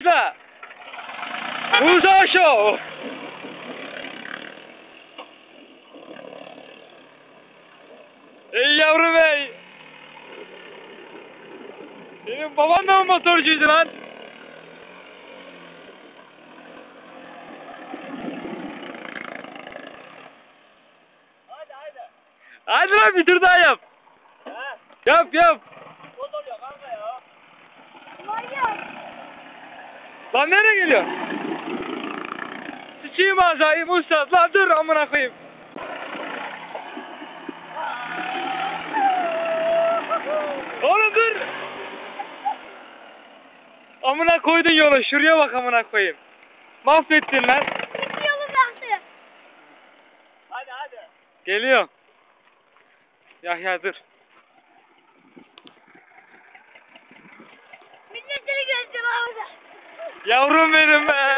Musa. Musa Show. Ey yavrum ey. Senin baban da mı motorcuydu lan? Hadi hadi. Hadi lan bir tur daha yap. He? Yap yap. Lan nereye geliyor? Sıçayım azayı Musa. Lan dur amına koyayım. Oğlum dur. Amına koydun yola. Şuraya bak amına koyayım. Mahvettin lan. Hadi hadi. Geliyor. Yahya dur. Yavrum benim be.